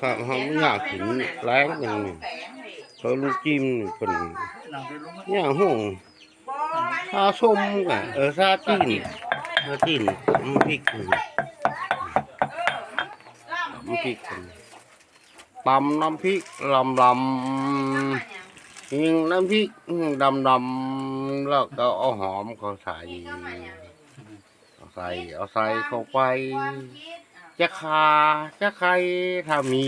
ถ้าเขาไม่อยากกินแรงอย่างนี้เขาลูกจิ้มนี่เป็นนั่งไปลงมาอย่างห้องชาส้มกะเออชาจีนชาจีนน้ำพริกนี่น้ำพริกนี่ตำน้ำพริกลำลำยิงน้ำพริกดำดำๆแล้วก็เอาหอมเขาใส่เอาใส่เอาใส่เข้าไป จะคาจะใครถ้ามี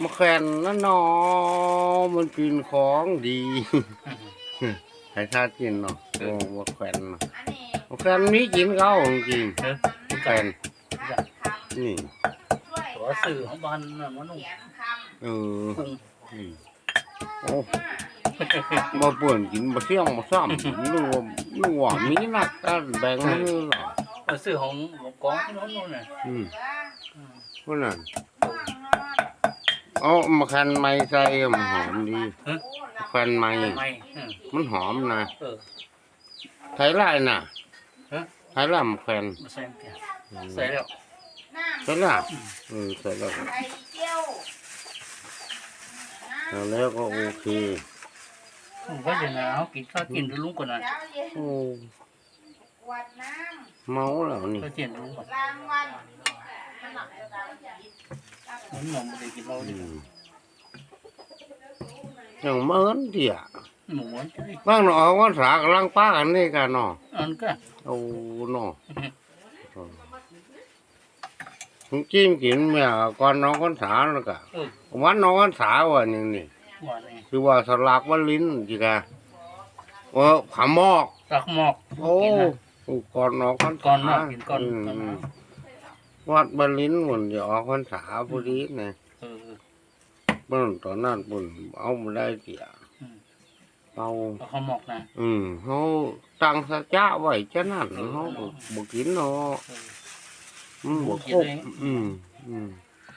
มาแขวนนั่นนอมันเป็นของดีให้ท่ากินเนาะโอ้มาแขวนเนาะมาแขวนมีกินเขาจริงเออๆมาแขวนนี่ตัวสื่อของบ้านน่ะมันนุ่งเออปรุงนี่โอ้มาเปิ่นกินมาเสี่ยงมาซ้ำนึกว่านึกว่ามีนักการแบ่งมือเหรอ ตัวสื่อของของกองที่โน้นนู่นน่ะอืมอืมพวกนั้นเอามาแขวนไม้ใส่มันหอมดีมาแขวนไม้ไม่เออมันหอมนะเออ ไทยไรน่ะฮะ ไทยไรมแขวนมาใส่เกลือใส่แล้วใช่ละอืมใช่แล้วแล้วก็โอเคผมก็จะหนาวกินข้าวกินดูลุงก่อนนะโอ้ วัดน้เมาแล้วนี่ข้าวกินดูลุงก่อนำรางวัลมันหมองไม่ได้กินเราอืดิมอย่างเหมือนเดียหมูมันจะได้บางหนอว่าสากำลังป้ากันนี่กันเนาะอันก็โอ้เนาะผมจิ้มกินเมื่อก่อนน้องกันสาแล้วก็เออวันน้องกันสาวันหนึงนี่ หวานนี่คือว่าสลักว่าลิ้นจีกะว่าผามอกตักหมอกโอ้ก่ อนออกพรรษาก่อนเนาะกินก่อนมก่อนเนาะวัดบรรลินหมุนจะออกพรรษาพอดีนะเออเมื่อตอนนั้นปุ่นเอามาได้เสียอืม เอาเอาข้าวหมอกนะอืมเขาตั้งสัจจะไว้จะนั่นเขาบ่บกินเนาะเออมันบกครบอืมอืม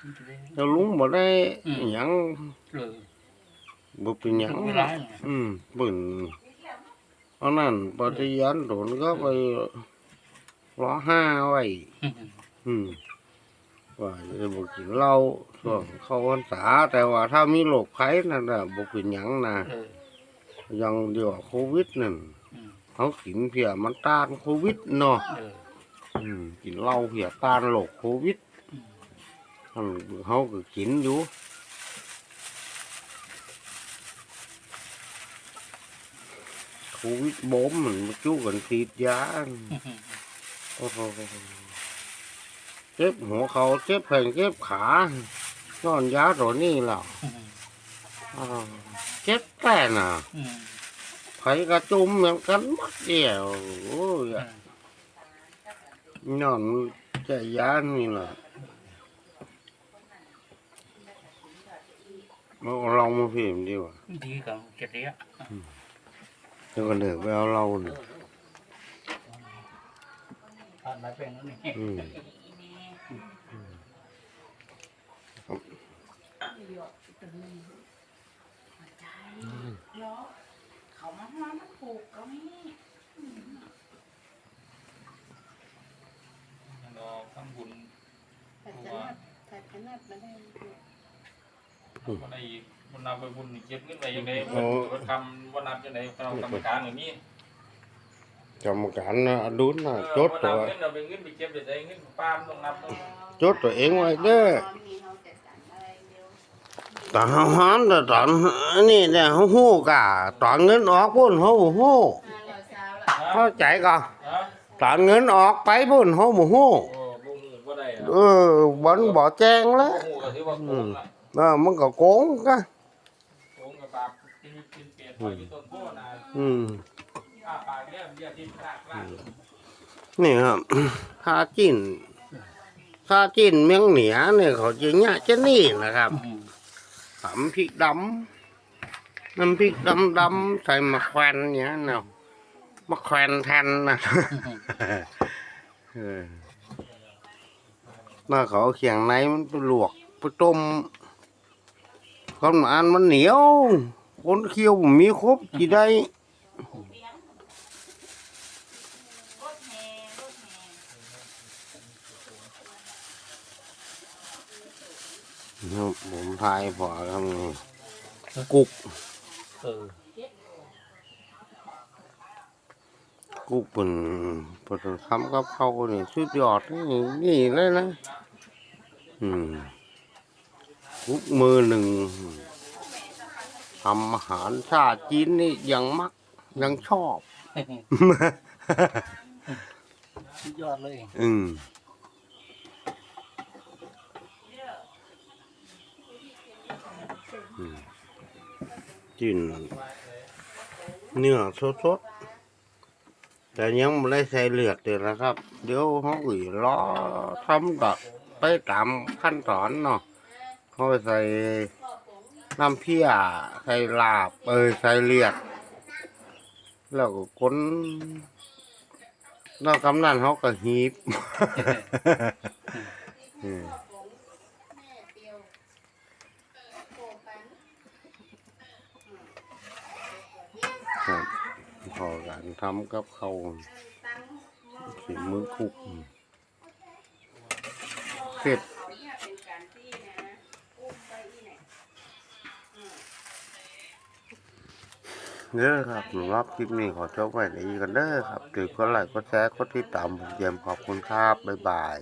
มันจะได้แต่ลุงบ่ได้อืม หยังเออบ่เป็นหยังเวลาเนี่ยอืมปุ่นเอานั่นปฏิญาณตนก็ไปร้อห้าไว้ อืมอืมว่าจะบอกกินเหล้าช่วงเข้าพรรษาแต่ว่าถ้ามีโรคภัยนั่นน่ะบอกเป็นหยังนะเอออยังเดียวโควิดนั่นอืมเขากินเพียมันต้านโควิดเนาะเอออืมกินเหล้าเพียต้านโรคโควิดอืมอืมเขาก็กินอยู่โค วิดบ่มมันมาจู้กันฉีดยาโอ้โหเจ็บหัวเขาเจ็บแขนเจ็บขานอนยาตัวนี้แล้วอืมอ้าเจ็บแต่น่ะไผกระจุมเหมือนกันมัดเดียวโอ้ยนอนใจยานี่แหละเอาเรามาพิมพ์ดีกว่าดีกับเจ็ดเดีย เดี๋ยวก็เดือกไปเอาเราเนี่ยผ่านมาเป็นแล้วนี่อืมเขามาห้อมผูกก็มีเราทำบุญแต่จะนัดแต่จะนัดมาได้วันไหน วันนับไปบุญเก็บเงินไปยังไงวันคำวันนับยังไงเรากรรมการอย่างนี้กรรมการนะอดุลนะจดวันตันับวเงินเราไปเงินไปเก็บไปใส่เงินป้ามต้องนับจดตัวเองไว้เด้อมีเขาจะสั่งอะไรเดียวตอนเขาหันแต่ตอนอันนี้เนี่ยเขาหู้กะตอนเงินออกพุ่นเขาบ่หู้ห้าร้อยสาวละเข้าใจก่อนฮะตอนเงินออกไปพุ่นเขาบ่ฮู้โอ้บุญว่าได้เออบ่นบ่แจ้งแล้วโอ้ก็ถือว่าโกงละเออมันก็โกงกะ อืมอ้าปากเรียบเรียบที่ปากล่างนี่ครับข้าจิ้นข้าจิ้นเมียงเหนียเนี่ยเขาจะเนี่ยจะนี่นะครับอืมตำพริกดำน้ำพริกดำดำใส่มะแขวนเนี่ยเนาะมะแขวนแทนนะเออมาเขาเอาเขียงในมันไปลวกไปต้มคนมาอันมันเหนียว คนเคี้ยวบ่มีครบกี่ได้รถแห่รถแห่ครับผมทายพอครับนี่กุกเออกุกเป็นเป็นทำกับเขาวนี่สุดยอดนี่นี่เลยนะอืมกุกมือหนึ่ง ทำอาหารชาติจีนนี่ยังมักยังชอบ สุดยอดเลยอืมอืมกินเนื้อสดๆแต่ยังไม่ได้ใส่เลือดเลยนะครับ เดี๋ยวเขาอีรอทำต่อไปตามขั้นตอนเนาะเขาใส่ น้ำเพี้ยใส่ลาบเอยใส่เลือดแล้วก็ก้นนอกกำนันเขาก็หีบอืมแม่เปียวโกปันครับพอการทำกับเขาวตั้งสีมือคุกเสร็จ เขาเนี่ยเป็นการที่นะอุ้มไปอีไหน เด้อครับสำหรับคลิปนี้ขอจบไว้ในนี้กันเด้อครับถือก็ไลค์ก็แชร์ก็ติดตามผมเยี่ยมขอบคุณครับ บ๊ายบาย